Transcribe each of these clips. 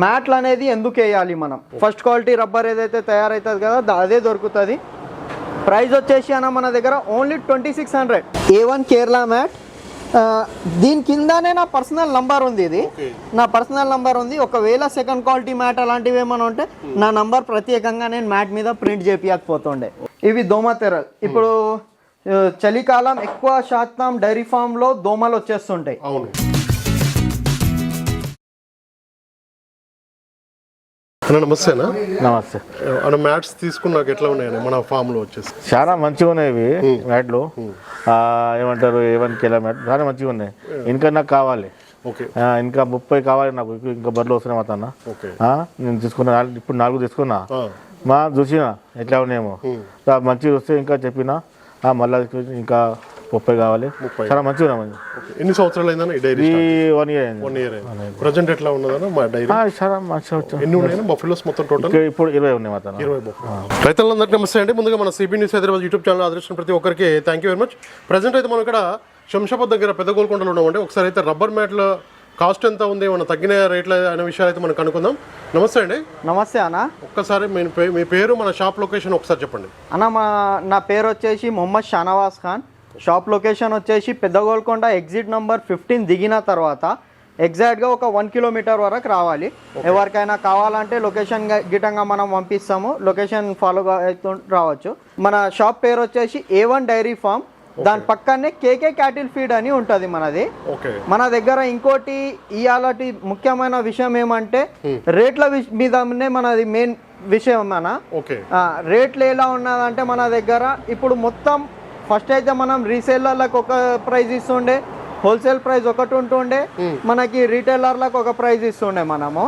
మ్యాట్లు అనేది ఎందుకు వేయాలి మనం? ఫస్ట్ క్వాలిటీ రబ్బర్ ఏదైతే తయారవుతుంది కదా అదే దొరుకుతుంది. ప్రైస్ వచ్చేసి అన్న మన దగ్గర only twenty six hundred. A one Kerala mat. దీని కిందనే నా పర్సనల్ నంబర్ ఉంది ఇది. నా పర్సనల్ నంబర్ ఉంది. ఒకవేళ సెకండ్ క్వాలిటీ మ్యాట్ అలాంటివి ఏమైనా ఉంటే నా నంబర్ ప్రత్యేకంగా నేను మ్యాట్ మీద ప్రింట్ చేపియకపోతుండే. ఇవి దోమ తెరలు. ఇప్పుడు చలికాలం ఎక్కువ శాతం డైరీ ఫామ్లో దోమలు వచ్చేస్తుంటాయి. అవును. అన్న నమస్తేనా? నమస్తే. అన్న మ్యాట్స్ తీసుకున్నాక ఎట్లా ఉన్నాయండి మన ఫామ్లో వచ్చేసి. చాలా మంచిగా ఉన్నాయి ఇవి మ్యాట్లు. ఏమంటారు ఏవన్ కిలో మ్యాట్ చాలా మంచిగా ఉన్నాయి. ఇంకా నాకు కావాలి. ఇంకా ముప్పై కావాలి నాకు ఇంకా- బర్రెలు వస్తున్నాయి మాతన్న నేను తీసుకున్నా ఇప్పుడు నాలుగు తీసుకున్నా. మా చూసిన ఎట్లా ఉన్నాయేమో. మంచిగా వస్తే ఇంకా చెప్పిన. మళ్ళా ఇంకా ముప్పై కావాలి. ముప్పై. చాలా మంచిగా ఉన్నాయి ఓకే. ఎన్ని సంవత్సరాలు అయిందన్న ఈ డైరీ ఈ వన్ ఇయర్ అయింది. వన్ ఇయర్ అయింది. ప్రజెంట్ ఎట్లా ఉన్నదన్న మా డైరీ? ఆ, చాలా మంచిగా ఎన్ని బఫెలోస్ మొత్తం టోటల్ ఇప్పుడు ఇరవై ఉన్నాయి మాతన్న ఇరవై రైతులందరికీ నమస్తే అండి. ముందుగా మన CB news Hyderabad YouTube channel ఆదర్శించిన ప్రతి ఒక్కరికి thank you very much present అయితే మనం ఇక్కడ శంషాబాద్ దగ్గర పెద్ద గోల్కొండలో ఉన్నామండి. ఒకసారి అయితే రబ్బర్ మ్యాట్ల కాస్ట్ ఎంత ఉంది ఏమన్నా తగ్గిన రేట్ల అనే విషయాలు అయితే మనం కనుక్కుందాం. నమస్తే అండి. నమస్తే అన్న. ఒక్కసారి మీ పేరు మన షాప్ లొకేషన్ ఒకసారి చెప్పండి. అన్న మా నా పేరు వచ్చేసి మొహమ్మద్ షానవాజ్ ఖాన్. షాప్ లొకేషన్ వచ్చేసి పెద్ద గోల్కొండ ఎగ్జిట్ నంబర్ ఫిఫ్టీన్ దిగిన తర్వాత ఎగ్జాక్ట్గా ఒక వన్ కిలోమీటర్ వరకు రావాలి. ఎవరికైనా కావాలంటే లొకేషన్ గిటంగా మనం పంపిస్తాము. లొకేషన్ ఫాలో అవుతూ రావచ్చు. మన షాప్ పేరు వచ్చేసి ఏ వన్ డైరీ ఫామ్. దాని పక్కనే కేకే క్యాటిల్ ఫీడ్ అని ఉంటుంది మనది. ఓకే. మన దగ్గర ఇంకోటి ఇవాళటి ముఖ్యమైన విషయం ఏమంటే రేట్ల మీదనే మనది మెయిన్ విషయం మన రేట్లు ఎలా ఉన్నదంటే మన దగ్గర ఇప్పుడు మొత్తం ఫస్ట్ అయితే మనం రీసేలర్లకు ఒక ప్రైస్ ఇస్తుండే హోల్సేల్ ప్రైస్ ఒకటి ఉంటుండే మనకి రీటైలర్లకు ఒక ప్రైస్ ఇస్తుండే మనము.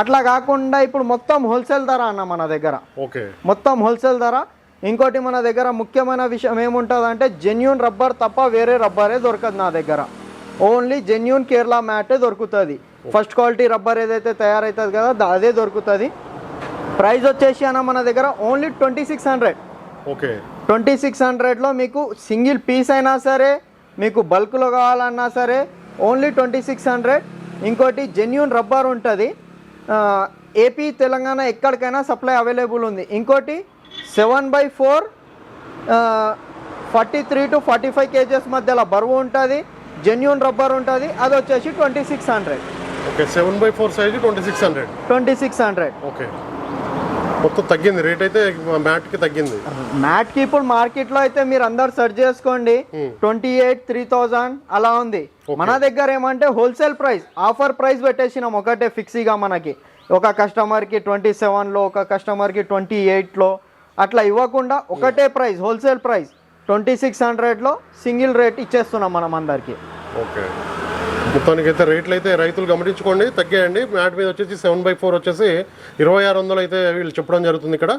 అట్లా కాకుండా ఇప్పుడు మొత్తం హోల్సేల్ ధర అన్న మన దగ్గర. ఓకే. మొత్తం హోల్సేల్ ధర. ఇంకోటి మన దగ్గర ముఖ్యమైన విషయం ఏముంటుంది అంటే జెన్యున్ రబ్బర్ తప్ప వేరే రబ్బరే దొరకదు నా దగ్గర. ఓన్లీ జెన్యున్ కేరళ మ్యాటే దొరుకుతుంది. ఫస్ట్ క్వాలిటీ రబ్బర్ ఏదైతే తయారవుతుంది కదా అదే దొరుకుతుంది. ప్రైస్ వచ్చేసి అన్న మన దగ్గర only twenty six hundred okay. Twenty six హండ్రెడ్లో మీకు సింగిల్ పీస్ అయినా సరే మీకు బల్క్లో కావాలన్నా సరే ఓన్లీ ట్వంటీ సిక్స్ హండ్రెడ్. ఇంకోటి జెన్యున్ రబ్బర్ ఉంటుంది. ఏపీ తెలంగాణ ఎక్కడికైనా సప్లై అవైలబుల్ ఉంది. ఇంకోటి seven by four forty three to forty five kgs మధ్యలో బరువు ఉంటుంది. జెన్యున్ రబ్బర్ ఉంటుంది. అది వచ్చేసి twenty six hundred. Okay seven by four size twenty six hundred. Twenty six hundred. Okay. మొత్తం తగ్గింది. రేట్ అయితే మ్యాట్కి తగ్గింది. మ్యాట్కి ఇప్పుడు మార్కెట్లో అయితే మీరు అందరు సెర్చ్ చేసుకోండి. ట్వంటీ ఎయిట్ త్రీ థౌజండ్ అలా ఉంది. మన దగ్గర ఏమంటే హోల్సేల్ ప్రైస్ ఆఫర్ ప్రైస్ పెట్టేసినాం. ఒకటే ఫిక్సీగా మనకి. ఒక కస్టమర్కి ట్వంటీ సెవెన్లో ఒక కస్టమర్కి ట్వంటీ ఎయిట్లో అట్లా ఇవ్వకుండా ఒకటే price wholesale price twenty six హండ్రెడ్లో సింగిల్ రేట్ ఇచ్చేస్తున్నాం మనం అందరికి. ఓకే మొత్తానికి అయితే రేట్లు అయితే రైతులు గమనించుకోండి తగ్గాయండి. మ్యాట్ మీద వచ్చేసి సెవెన్ బై ఫోర్ వచ్చేసి ఇరవై ఆరు వందలు అయితే వీళ్ళు చెప్పడం జరుగుతుంది ఇక్కడ.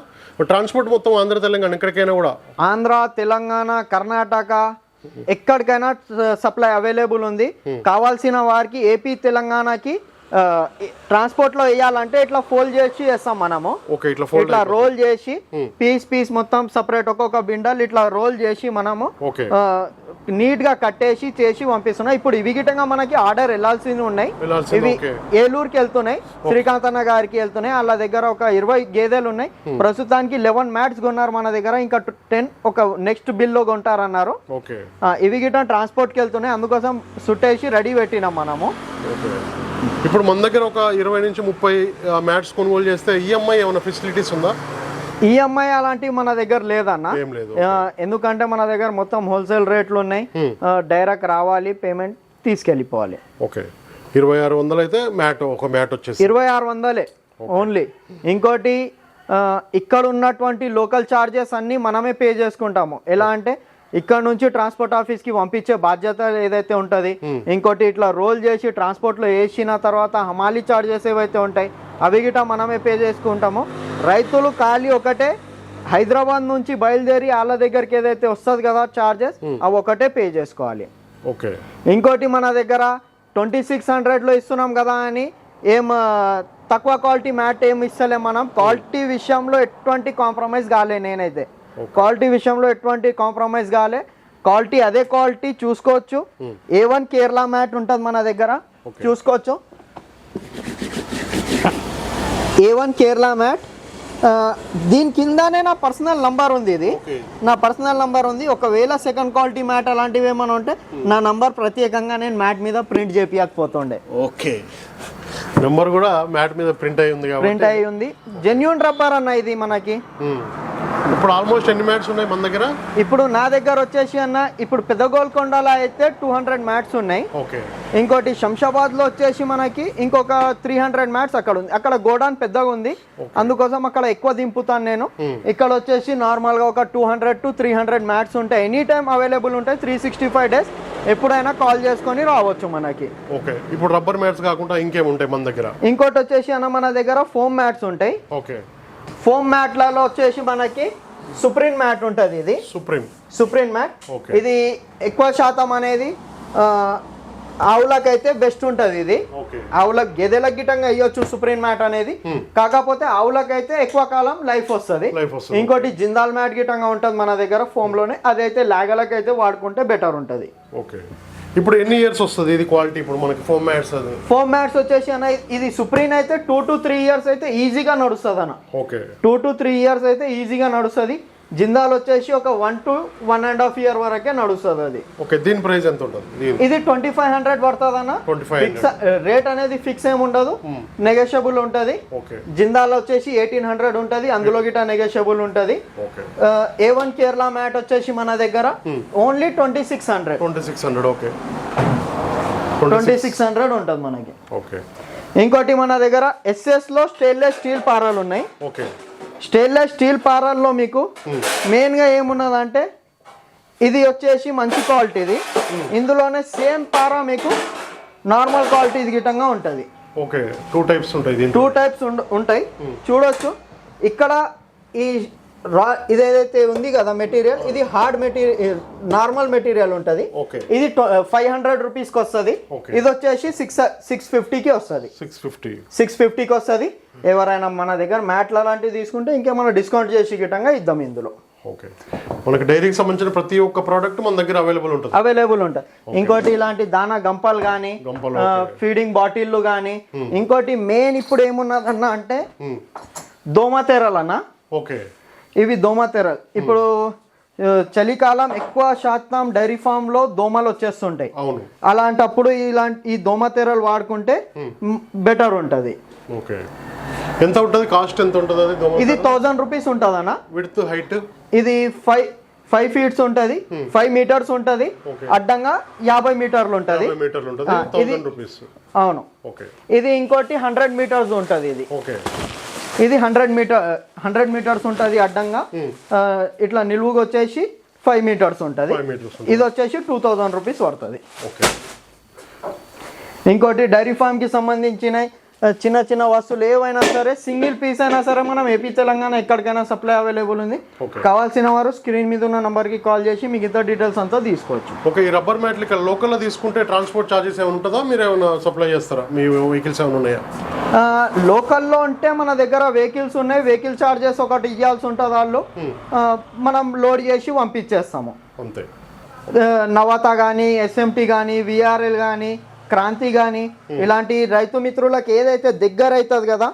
ట్రాన్స్పోర్ట్ మొత్తం ఆంధ్ర తెలంగాణ ఎక్కడికైనా కూడా? ఆంధ్ర తెలంగాణ కర్ణాటక ఎక్కడికైనా సప్లై అవైలబుల్ ఉంది. కావాల్సిన వారికి ఏపీ తెలంగాణకి ట్రాన్స్పోర్ట్లో వేయాలంటే ఇట్లా ఫోల్డ్ చేసి వేస్తాం మనము. ఓకే ఇట్లా ఫోల్డ్ ఇట్లా రోల్ చేసి పీస్ పీస్ మొత్తం సపరేట్ ఒక్కొక్క బిండల్ ఇట్లా రోల్ చేసి మనము ఓకే నీట్గా కట్టేసి చేసి పంపిస్తున్నాం ఇప్పుడు ఇవి గిటంగా మనకి ఆర్డర్ వెళ్ళాల్సింది ఉన్నాయి. ఇవి. ఏలూరుకి వెళ్తున్నాయి శ్రీకాంత్ అన్న గారికి వెళ్తున్నాయి. వాళ్ళ దగ్గర ఒక ఇరవై గేదెలు ఉన్నాయి. ప్రస్తుతానికి లెవెన్ మ్యాట్స్ కొన్నారు మన దగ్గర. ఇంకా టెన్ ఒక నెక్స్ట్ బిల్లో కొంటారన్నారు. ఇవి గిట్ట ట్రాన్స్పోర్ట్కి వెళ్తున్నాయి. అందుకోసం సుట్టేసి రెడీ పెట్టినాం మనము. ఇప్పుడు మన దగ్గర ఒక ఇరవై నుంచి ముప్పై మ్యాట్స్ కొనుగోలు చేస్తే ఈఎంఐ ఏమైనా ఫెసిలిటీస్ ఉందా? ఈఎంఐ అలాంటివి మన దగ్గర లేదన్న. ఎందుకంటే మన దగ్గర మొత్తం హోల్సేల్ రేట్లు ఉన్నాయి. డైరెక్ట్ రావాలి పేమెంట్ తీసుకెళ్ళిపోవాలి. ఓకే. ఇరవై ఆరు వందలు అయితే మ్యాట్ ఒక మ్యాట్ వచ్చేసి ఇరవై ఆరు వందలే ఓన్లీ. ఇంకోటి ఇక్కడ ఉన్నటువంటి లోకల్ చార్జెస్ అన్నీ మనమే పే చేసుకుంటాము. ఎలా అంటే ఇక్కడ నుంచి ట్రాన్స్పోర్ట్ ఆఫీస్కి పంపించే బాధ్యత ఏదైతే ఉంటది ఇంకోటి ఇట్లా రోల్ చేసి ట్రాన్స్పోర్ట్లో వేసిన తర్వాత హమాలీ చార్జెస్ ఏవైతే ఉంటాయి అవి గిట మనమే పే చేసుకుంటాము. రైతులు ఖాళీ ఒకటే హైదరాబాద్ నుంచి బయలుదేరి వాళ్ళ దగ్గరికి ఏదైతే వస్తుంది కదా చార్జెస్ అవి ఒకటే పే చేసుకోవాలి. ఓకే ఇంకోటి మన దగ్గర ట్వంటీ సిక్స్ హండ్రెడ్లో ఇస్తున్నాం కదా అని ఏం తక్కువ క్వాలిటీ మ్యాట్ ఏం ఇస్తలేం మనం. క్వాలిటీ విషయంలో ఎటువంటి కాంప్రమైజ్ కాలే నేనైతే. క్వాలిటీ విషయంలో ఎటువంటి కాంప్రమైజ్ కాలే. క్వాలిటీ అదే క్వాలిటీ చూసుకోవచ్చు. ఏ వన్ కేరళ మ్యాట్ ఉంటుంది మన దగ్గర. చూసుకోవచ్చు. A one Kerala mat. దీని కిందనే నా పర్సనల్ నంబర్ ఉంది ఇది. నా పర్సనల్ నంబర్ ఉంది. ఒకవేళ సెకండ్ క్వాలిటీ మ్యాట్ అలాంటివి ఏమైనా ఉంటే నా నంబర్ ప్రత్యేకంగా నేను మ్యాట్ మీద ప్రింట్ చేపియకపోతుండే. ఓకే నెంబర్ కూడా మ్యాట్ మీద ప్రింట్ అయి ఉంది ప్రింట్ అయి ఉంది. జెన్యున్ రబ్బర్ అన్న ఇది మనకి. ఉమ్. ఇప్పుడు ఆల్మోస్ట్ ఎన్ని మ్యాట్స్ ఉన్నాయి మన దగ్గర? ఇప్పుడు నా దగ్గర వచ్చేసి అన్న ఇప్పుడు పెద్ద గోల్కొండలో అయితే టూ హండ్రెడ్ మ్యాట్స్ ఉన్నాయి. ఓకే. ఇంకోటి శంషాబాద్లో వచ్చేసి మనకి ఇంకొక త్రీ హండ్రెడ్ మ్యాట్స్ అక్కడ ఉంది. అక్కడ గోడాన్ పెద్దగా ఉంది. అందుకోసం అక్కడ ఎక్కువ దింపుతాను నేను. ఇక్కడ వచ్చేసి నార్మల్గా ఒక two hundred to three hundred mats ఉంటాయి. ఎనీ టైం అవైలబుల్ ఉంటాయి త్రీ సిక్స్టీ ఫైవ్ డేస్ ఎప్పుడైనా కాల్ చేసుకొని రావచ్చు మనకి. ఓకే. ఇప్పుడు రబ్బర్ మ్యాట్స్ కాకుండా ఇంకేం ఉంటాయి మన దగ్గర? ఇంకోటి వచ్చేసి అన్న మన దగ్గర ఫోమ్ మ్యాట్స్ ఉంటాయి. ఓకే. ఫోమ్ మ్యాట్లలో వచ్చేసి మనకి సుప్రీం మ్యాట్ ఉంటుంది ఇది. Supreme supreme mat. ఇది ఎక్కువ శాతం అనేది ఆవులకైతే బెస్ట్ ఉంటుంది ఇది. ఆవుల గెదెలకు గిట్టంగా ఇవ్వచ్చు సుప్రీం మ్యాట్ అనేది. కాకపోతే ఆవులకైతే ఎక్కువ కాలం లైఫ్ వస్తుంది. ఇంకోటి జిందాల్ మ్యాట్ గిట్టంగా ఉంటుంది మన దగ్గర ఫోమ్లోనే. అదైతే లాగలకైతే వాడుకుంటే బెటర్ ఉంటుంది. ఓకే ఇప్పుడు ఎన్ని ఇయర్స్ వస్తుంది ఇది క్వాలిటీ ఇప్పుడు మనకి ఫోమ్ మ్యాట్స్ అది? ఫోమ్ మ్యాట్స్ వచ్చేసి అన్న ఇది సుప్రీం అయితే టూ టు త్రీ ఇయర్స్ అయితే ఈజీగా నడుస్తుంది అన్న okay two to three years అయితే ఈజీగా నడుస్తుంది. జిందాల్ వచ్చేసి ఒక one to one and half year వరకే నడుస్తుంది అది. ఓకే దీని ప్రైస్ ఎంత ఉంటుంది? ఇది ట్వంటీ ఫైవ్ హండ్రెడ్ పడుతుంది అన్న 2500. ఫిక్స్ రేట్ అనేది ఫిక్స్ ఏమి ఉండదు. నెగోషియబుల్ ఉంటుంది. ఓకే. జిందాల్ వచ్చేసి ఎయిటీన్ హండ్రెడ్ ఉంటుంది. అందులో గిట నెగోషియబుల్ ఉంటుంది. ఏ వన్ కేరళ మ్యాట్ వచ్చేసి మన దగ్గర only twenty six hundred twenty six hundred okay. Twenty six hundred ఉంటుంది మనకి. ఓకే. ఇంకోటి మన దగ్గర ఎస్ఎస్లో స్టెయిన్లెస్ స్టీల్ పారాలు ఉన్నాయి. ఓకే. స్టెయిన్లెస్ స్టీల్ పారాల్లో మీకు మెయిన్గా ఏమున్నదంటే ఇది వచ్చేసి మంచి క్వాలిటీది ఇందులోనే సేమ్ పారా మీకు నార్మల్ క్వాలిటీ గిటంగా ఉంటుంది. ఓకే టూ టైప్స్ ఉంటాయి టూ టైప్స్ ఉంటాయి. చూడొచ్చు. ఇక్కడ ఈ రా ఇదేదైతే ఉంది కదా మెటీరియల్ ఇది హార్డ్ మెటీరియల్ నార్మల్ మెటీరియల్ ఉంటుంది. ఇది ఫైవ్ హండ్రెడ్ రూపీస్కి వస్తుంది. ఇది వచ్చేసి సిక్స్ సిక్స్ ఫిఫ్టీకి వస్తుంది. Six fifty. సిక్స్ ఫిఫ్టీకి వస్తుంది. ఎవరైనా మన దగ్గర మ్యాట్లు అలాంటివి తీసుకుంటే ఇంకేమైనా డిస్కౌంట్ చేసి గిట్టంగా ఇద్దాం ఇందులో. ఓకే. మనకి డైరీకి సంబంధించిన ప్రతి ఒక్క ప్రోడక్ట్ మన దగ్గర అవైలబుల్ ఉంటుంది. అవైలబుల్ ఉంటాయి ఇంకోటి ఇలాంటి దానా గంపలు కానీ ఫీడింగ్ బాటిల్లు కానీ ఇంకోటి మెయిన్ ఇప్పుడు ఏమున్నదన్న అంటే దోమతెరలు అన్న ఓకే. ఇవి దోమతెరలు ఇప్పుడు చలికాలం ఎక్కువ శాతం డైరీ ఫామ్లో దోమలు వచ్చేస్తుంటాయి. అవును. అలాంటప్పుడు ఇలాంటి ఈ దోమతెరలు వాడుకుంటే బెటర్ ఉంటుంది. ఓకే. ఎంత ఉంటుంది? కాస్ట్ ఎంత ఉంటుంది అది? ఇది థౌజండ్ రూపీస్ ఉంటుంది అన్న విడ్త్ హైట్ ఇది ఫైవ్ ఫైవ్ ఫీట్స్ ఉంటుంది. ఫైవ్ మీటర్స్ ఉంటుంది. అడ్డంగా యాభై మీటర్లు ఉంటుంది. థౌసండ్ అవును. ఓకే ఇది ఇంకోటి హండ్రెడ్ మీటర్స్ ఉంటుంది ఇది. ఓకే ఇది హండ్రెడ్ మీటర్ హండ్రెడ్ మీటర్స్ ఉంటుంది అడ్డంగా. ఆ, ఇట్లా నిలువుగా వచ్చేసి ఫైవ్ మీటర్స్ ఉంటుంది. ఇది వచ్చేసి టూ థౌజండ్ రూపీస్ పడుతుంది. ఓకే ఇంకోటి డైరీ ఫామ్కి సంబంధించిన ఆ, చిన్న చిన్న వస్తువులు ఏవైనా సరే సింగిల్ పీస్ అయినా సరే మనం ఏపీ తెలంగాణ ఎక్కడికైనా సప్లై అవైలబుల్ ఉంది. కావాల్సిన వారు స్క్రీన్ మీద ఉన్న నంబర్కి కాల్ చేసి మిగతా డీటెయిల్స్ అంతా తీసుకోవచ్చు. ఓకే ఈ రబ్బర్ మ్యాట్లు ఇక్కడ లోకల్లో తీసుకుంటే ట్రాన్స్పోర్ట్ ఛార్జెస్ ఏమైనా ఉంటుందా? మీరు ఏమైనా సప్లై చేస్తారా? మీ వెహికల్స్ ఏమైనా ఉన్నాయా? లోకల్లో ఉంటే మన దగ్గర వెహికల్స్ ఉన్నాయి. వెహికల్ చార్జెస్ ఒకటి ఇవ్వాల్సి ఉంటుంది వాళ్ళు. ఆ, మనం లోడ్ చేసి పంపించేస్తాము. అంతే. నవత కానీ ఎస్ఎంటి కానీ విఆర్ఎల్ కానీ క్రాంతి కానీ ఇలాంటి రైతు మిత్రులకు ఏదైతే దగ్గర అవుతుంది కదా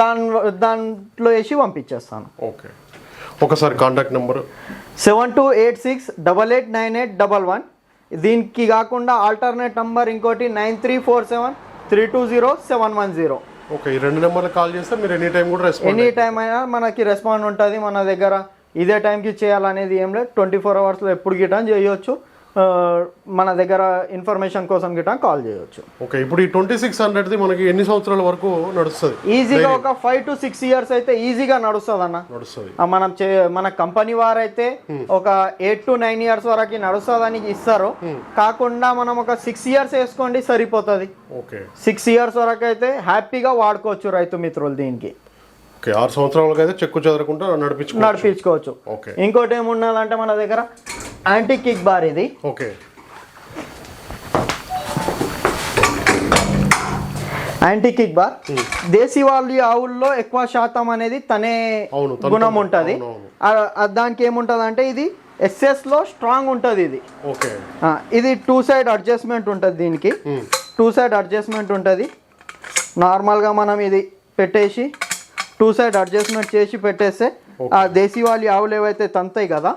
దాని దాంట్లో వేసి పంపించేస్తాను. ఓకే. ఒకసారి contact number seven two eight six double eight nine eight double one. దీనికి కాకుండా ఆల్టర్నేట్ నంబర్ ఇంకోటి nine three four seven three two zero seven one zero. Okay ఈ రెండు నెంబర్లకు కాల్ చేస్తే మీరు ఎనీ టైం కూడా రెస్పాండ్ ఎనీ టైం అయినా మనకి రెస్పాండ్ ఉంటుంది మన దగ్గర. ఇదే టైంకి చేయాలనేది ఏం లేదు. ట్వంటీ ఫోర్ అవర్స్లో ఎప్పుడు గిటాన్ చేయొచ్చు. మన దగ్గర ఇన్ఫర్మేషన్ కోసం గిటాన్ కాల్ చేయొచ్చు. ఓకే ఇప్పుడు ఈ ట్వంటీ సిక్స్ హండ్రెడ్ది మనకి ఎన్ని సంవత్సరాల వరకు నడుస్తుంది? ఈజీగా ఒక ఫైవ్ టు సిక్స్ ఇయర్స్ అయితే ఈజీగా నడుస్తుంది. అన్న నడుస్తుంది మనం చే మన కంపెనీ వారైతే ఒక ఎయిట్ టు నైన్ ఇయర్స్ వరకు నడుస్తుందని ఇస్తారు. కాకుండా మనం ఒక సిక్స్ ఇయర్స్ వేసుకోండి సరిపోతుంది. ఓకే. సిక్స్ ఇయర్స్ వరకు అయితే హ్యాపీగా వాడుకోవచ్చు రైతు మిత్రులు దీనికి. ఓకే ఆరు సంవత్సరాలకు అయితే చెక్కు చెదరకుండా నడిపించుకో నడిపించుకోవచ్చు. ఓకే. ఇంకోటి ఏమున్నదంటే మన దగ్గర యాంటీ కిక్ బార్ ఇది. ఓకే. యాంటీ కిక్ బార్ దేశీవాళీ ఆవుల్లో ఎక్కువ శాతం అనేది తనే గుణం ఉంటుంది. దానికి ఏముంటుంది అంటే ఇది ఎస్ఎస్లో స్ట్రాంగ్ ఉంటుంది ఇది. ఇది టూ సైడ్ అడ్జస్ట్మెంట్ ఉంటుంది దీనికి. టూ సైడ్ అడ్జస్ట్మెంట్ ఉంటుంది. నార్మల్గా మనం ఇది పెట్టేసి టూ సైడ్ అడ్జస్ట్మెంట్ చేసి పెట్టేస్తే ఆ దేశీవాలి ఆవులు ఏవైతే తంతాయి కదా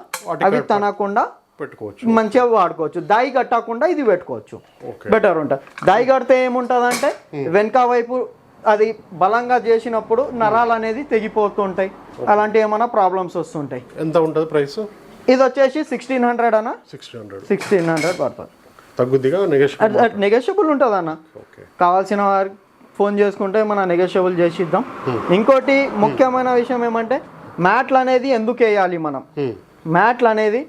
అవి తనకుండా పెట్టుకోవచ్చు. మంచిగా వాడుకోవచ్చు. దాయి కట్టకుండా ఇది పెట్టుకోవచ్చు. బెటర్ ఉంటుంది. దాయి కడితే ఏముంటుందంటే వెనక వైపు అది బలంగా చేసినప్పుడు నరాలు అనేది తెగిపోతుంటాయి అలాంటి ఏమైనా ప్రాబ్లమ్స్ వస్తుంటాయి. ఎంత ఉంటుంది ప్రైస్? ఇది వచ్చేసి సిక్స్టీన్ హండ్రెడ్ అన్న. Sixteen hundred. సిక్స్టీన్ హండ్రెడ్ పడుతుంది. తగ్గుద్దిగా నెగోషియబుల్ ఉంటుంది అన్న కావాల్సిన వారికి ఫోన్ చేసుకుంటే మన నెగోషియబుల్ చేసి ఇద్దాం ఇంకోటి ముఖ్యమైన విషయం ఏమంటే మ్యాట్లు అనేది ఎందుకు వేయాలి మనం? మ్యాట్లు అనేది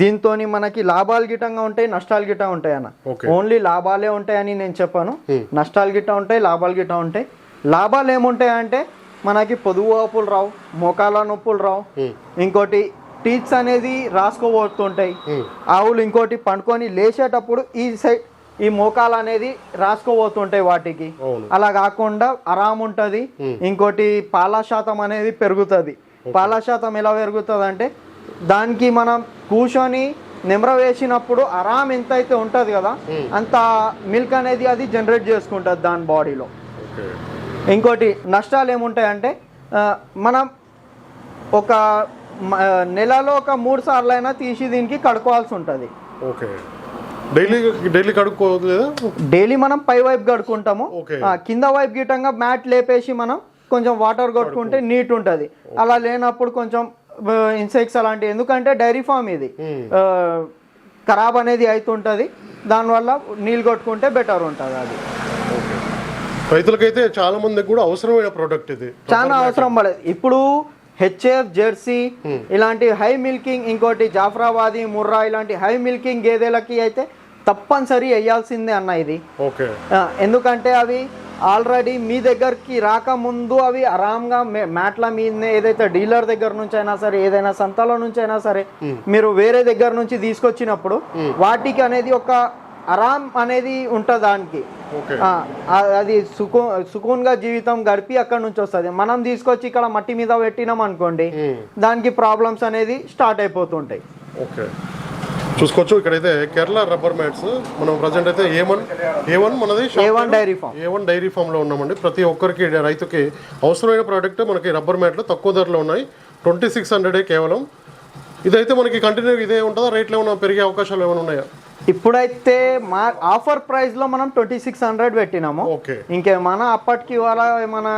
దీంతో మనకి లాభాలు గిట్టంగా ఉంటాయి నష్టాలు గిట్ట ఉంటాయి అన్న. ఓన్లీ లాభాలే ఉంటాయని నేను చెప్పాను. నష్టాలు గిట్ట ఉంటాయి లాభాలు గిట్ట ఉంటాయి. లాభాలు ఏముంటాయి అంటే మనకి పొదుగు వాపులు రావు మోకాల నొప్పులు రావు. ఇంకోటి టీత్స్ అనేది రాసుకోబోతుంటాయి. ఆవులు ఇంకోటి పండుకొని లేచేటప్పుడు ఈ సైడ్ ఈ మోకాలు అనేది రాసుకోబోతుంటాయి వాటికి. అలా కాకుండా ఆరామ్ ఉంటుంది ఇంకోటి పాల శాతం అనేది పెరుగుతుంది. పాల శాతం ఎలా పెరుగుతుంది అంటే దానికి మనం కూర్చొని నిమ్ర వేసినప్పుడు ఆరామ్ ఎంత అయితే ఉంటుంది కదా అంత మిల్క్ అనేది అది జనరేట్ చేసుకుంటుంది దాని బాడీలో. ఇంకోటి నష్టాలు ఏముంటాయంటే మనం ఒక నెలలో ఒక మూడు సార్లు అయినా తీసి దీనికి కడుక్కోవాల్సి ఉంటుంది. ఓకే. డైలీ డైలీ కడుక్కోవద్దు లేదా డైలీ మనం పై వైపు కడుక్కుంటాము. కింద వైపు గిట్టంగా మ్యాట్ లేపేసి మనం కొంచెం వాటర్ కొట్టుకుంటే నీట్ ఉంటుంది. అలా లేనప్పుడు కొంచెం ఇన్సెక్ట్స్ అలాంటివి ఎందుకంటే డైరీ ఫామ్ ఇది. ఖరాబ్ అనేది అవుతుంటుంది దానివల్ల నీళ్ళు కొట్టుకుంటే బెటర్ ఉంటుంది అది. రైతులకైతే చాలా మందికి కూడా అవసరమైన ప్రోడక్ట్ ఇది. చాలా అవసరం పడేది. ఇప్పుడు హెచ్ఎఫ్ జెర్సీ ఇలాంటి హై మిల్కింగ్ ఇంకోటి జాఫరాబాదీ ముర్రా ఇలాంటి హై మిల్కింగ్ గేదెలకి అయితే తప్పనిసరి వేయాల్సిందే అన్న ఇది. ఓకే. ఎందుకంటే అవి ఆల్రెడీ మీ దగ్గరికి రాకముందు అవి ఆరాంగా మే- మ్యాట్ల మీదనే ఏదైతే డీలర్ దగ్గర నుంచి అయినా సరే ఏదైనా సంతలో నుంచి అయినా సరే మీరు వేరే దగ్గర నుంచి తీసుకొచ్చినప్పుడు వాటికి అనేది ఒక ఆరాం అనేది ఉంటుంది దానికి. అది సుకూ సుకూన్గా జీవితం గడిపి అక్కడ నుంచి వస్తుంది. మనం తీసుకొచ్చి ఇక్కడ మట్టి మీద పెట్టినాం అనుకోండి దానికి ప్రాబ్లమ్స్ అనేది స్టార్ట్ అయిపోతుంటాయి. ఓకే. చూసుకోవచ్చు. ఇక్కడైతే కేరళ రబ్బర్ మ్యాట్స్. మనం ప్రజెంట్ అయితే ఏ వన్ ఏ వన్ మనది A one dairy farm A one dairy ఫామ్లో ఉన్నామండి. ప్రతి ఒక్కరికి రైతుకి అవసరమైన ప్రోడక్ట్ మనకి రబ్బర్ మ్యాట్లు తక్కువ ధరలో ఉన్నాయి. ట్వంటీ సిక్స్ హండ్రెడే కేవలం. ఇదైతే మనకి కంటిన్యూ ఇదే ఉంటుందా? రేట్లు ఏమైనా పెరిగే అవకాశాలు ఏమైనా ఉన్నాయా? ఇప్పుడైతే మా ఆఫర్ ప్రైస్లో మనం ట్వంటీ సిక్స్ హండ్రెడ్ పెట్టినాము. ఓకే. ఇంకేమన్నా అప్పటికి ఇవాళ ఏమైనా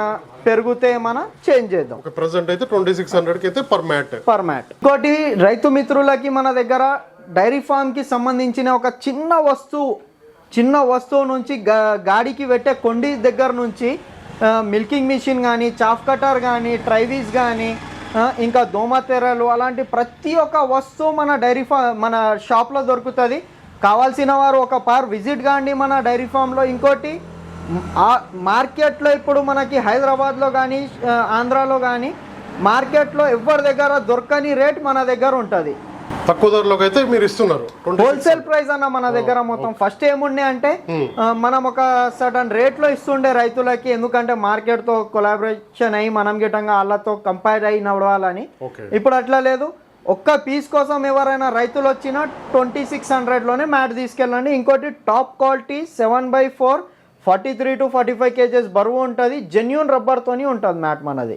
పెరిగితే ఏమైనా చేంజ్ చేద్దాం. ఒక ప్రజెంట్ అయితే ట్వంటీ సిక్స్ హండ్రెడ్కి అయితే పర్ మ్యాట్ పర్ మ్యాట్ ఇంకోటి రైతు మిత్రులకి మన దగ్గర డైరీ ఫామ్కి సంబంధించిన ఒక చిన్న వస్తువు చిన్న వస్తువు నుంచి గా- గాడికి పెట్టే కొండి దగ్గర నుంచి మిల్కింగ్ మిషన్ కానీ చాఫ్ కటర్ కానీ ట్రైవీస్ కానీ ఇంకా దోమతెరలు అలాంటి ప్రతి ఒక్క వస్తువు మన డైరీ ఫా మన షాప్లో దొరుకుతుంది. కావాల్సిన వారు ఒక పార్ విజిట్ కాండి మన డైరీ ఫామ్లో. ఇంకోటి ఆ మార్కెట్లో ఇప్పుడు మనకి హైదరాబాద్లో కానీ ఆంధ్రాలో కానీ మార్కెట్లో ఎవరి దగ్గర దొరకని రేట్ మన దగ్గర ఉంటుంది. తక్కువ ధరలోకి అయితే మీరు ఇస్తున్నారు. హోల్సేల్ ప్రైస్ అన్న మన దగ్గర మొత్తం ఫస్ట్ ఏముండే అంటే ఆ, మనం ఒక సడన్ రేట్లో ఇస్తుండే రైతులకి ఎందుకంటే మార్కెట్తో కొలాబరేషన్ అయ్యి మనం గిట్టంగా వాళ్ళతో కంపేర్ అయ్యి నడవాలని. ఇప్పుడు అట్లా లేదు. ఒక్క పీస్ కోసం ఎవరైనా రైతులు వచ్చినా ట్వంటీ సిక్స్ హండ్రెడ్లోనే మ్యాట్ తీసుకెళ్ళండి. ఇంకోటి top quality seven by four forty three to forty five kgs బరువు ఉంటుంది. జెన్యున్ రబ్బర్తోని ఉంటుంది మ్యాట్ మనది.